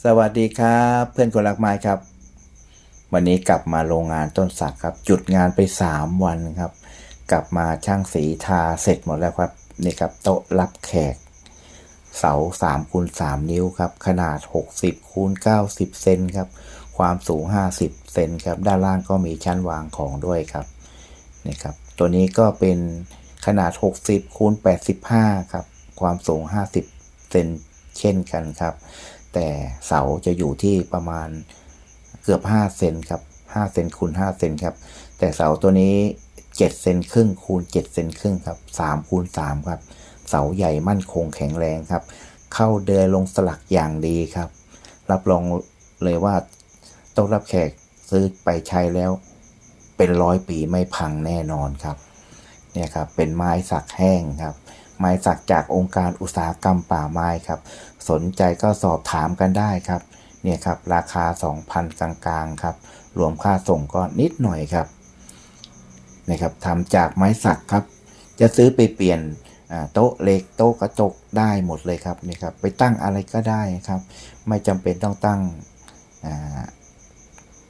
สวัสดีครับเพื่อนคนรักไม้ครับ วันนี้กลับมาโรงงานต้นสักครับ จุดงานไป 3 วันครับ กลับมาช่างสีทาเสร็จหมดแล้วครับนี่ครับโต๊ะรับแขก เสา3คูณ3นิ้วครับ ขนาด 60คูณ90 เซนครับ ความสูง 50 เซนครับ ด้านล่างก็มีชั้นวางของด้วยครับนี่ครับ ตัวนี้ก็เป็นขนาด 60คูณ85 ครับ ความสูง 50 เซนเช่นกันครับ แต่เสาจะอยู่ที่ประมาณเกือบ 5 เซนครับ5เซนคูณ5เซนครับ แต่เสาตัวนี้ 7 เซนครึ่งคูณ 7 เซนครึ่งครับ3คูณ3ครับ เสาใหญ่มั่นคงแข็งแรงครับ เข้าเดือยลงสลักอย่างดีครับ รับรองเลยว่าโต๊ะรับแขกซื้อไปใช้แล้ว เป็นร้อยปีไม่พังแน่นอนครับ เนี่ยครับเป็นไม้สักแห้งครับ ไม้สักจากองค์การอุตสาหกรรมป่าไม้ครับ สนใจก็สอบถามกันได้ครับเนี่ยครับราคา 2,000 กลางๆครับ รวมค่าส่งก็นิดหน่อยครับนะครับทำจากไม้สักครับ จะซื้อไปเปลี่ยนโต๊ะเหล็กโต๊ะกระจกได้หมดเลยครับนี่ครับไปตั้งอะไรก็ได้ครับ ไม่จำเป็นต้องตั้ง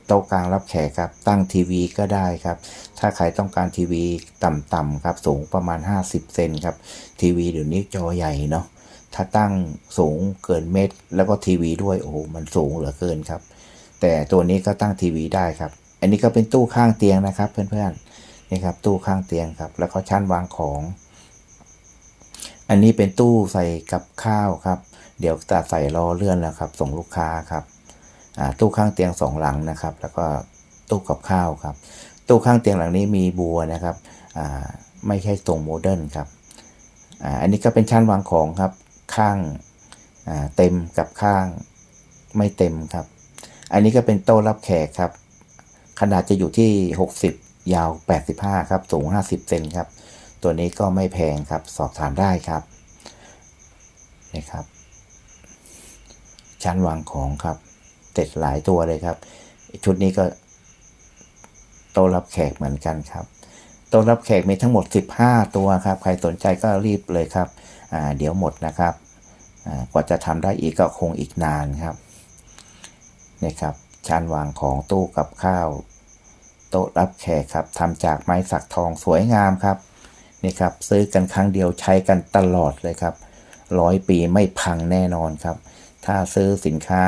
โต๊ะกลางรับแขกครับ ตั้งทีวีก็ได้ครับ ถ้าใครต้องการทีวีต่ำๆครับ สูงประมาณ 50 เซนครับ ทีวีเดี๋ยวนี้จอใหญ่เนาะ ถ้าตั้งสูงเกินเมตร แล้วก็ทีวีด้วย โอ้โห มันสูงเหลือเกินครับ แต่ตัวนี้ก็ตั้งทีวีได้ครับ อันนี้ก็เป็นตู้ข้างเตียงนะครับ เพื่อนๆ นี่ครับ ตู้ข้างเตียงครับ แล้วก็ชั้นวางของ อันนี้เป็นตู้ใส่กับข้าวครับ เดี๋ยวจะใส่รอเลื่อนแล้วครับ ส่งลูกค้าครับ ตู้ข้างเตียงสองหลังนะครับ แล้วก็ตู้กับข้าวครับ ตู้ข้างเตียงหลังนี้มีบัวนะครับไม่ใช่ทรงโมเดิร์นครับอ,อันนี้ก็เป็นชั้นวางของครับข้างเต็มกับข้างไม่เต็มครับ อันนี้ก็เป็นโต๊ะรับแขกครับ ขนาดจะอยู่ที่ 60 ยาว 85 ครับ สูง 50 เซนครับ ตัวนี้ก็ไม่แพงครับ สอบถามได้ครับนี่ครับ ชั้นวางของครับ เต็ดหลายตัวเลยครับ ชุดนี้ก็โต๊ะรับแขกเหมือนกันครับโต๊ะรับแขกมีทั้งหมด 15 ตัวครับ ใครสนใจก็รีบเลยครับเดี๋ยวหมดนะครับกว่าจะทำได้อีกก็คงอีกนานครับนี่ครับชั้นวางของตู้กับข้าว โต๊ะรับแขกครับทำจากไม้สักทองสวยงามครับนี่ครับซื้อกันครั้งเดียวใช้กันตลอดเลยครับร้อยปีไม่พังแน่นอนครับ ถ้าซื้อสินค้า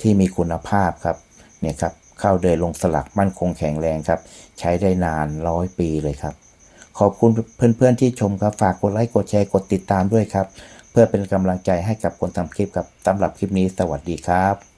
ที่มีคุณภาพครับเนี่ยครับเข้าเดินลงสลักมั่นคงแข็งแรงครับ ใช้ได้นานร้อยปีเลยครับ ขอบคุณเพื่อนๆที่ชมครับ ฝากกดไลค์กดแชร์กดติดตามด้วยครับ เพื่อเป็นกำลังใจให้กับคนทำคลิปครับสำหรับคลิปนี้สวัสดีครับ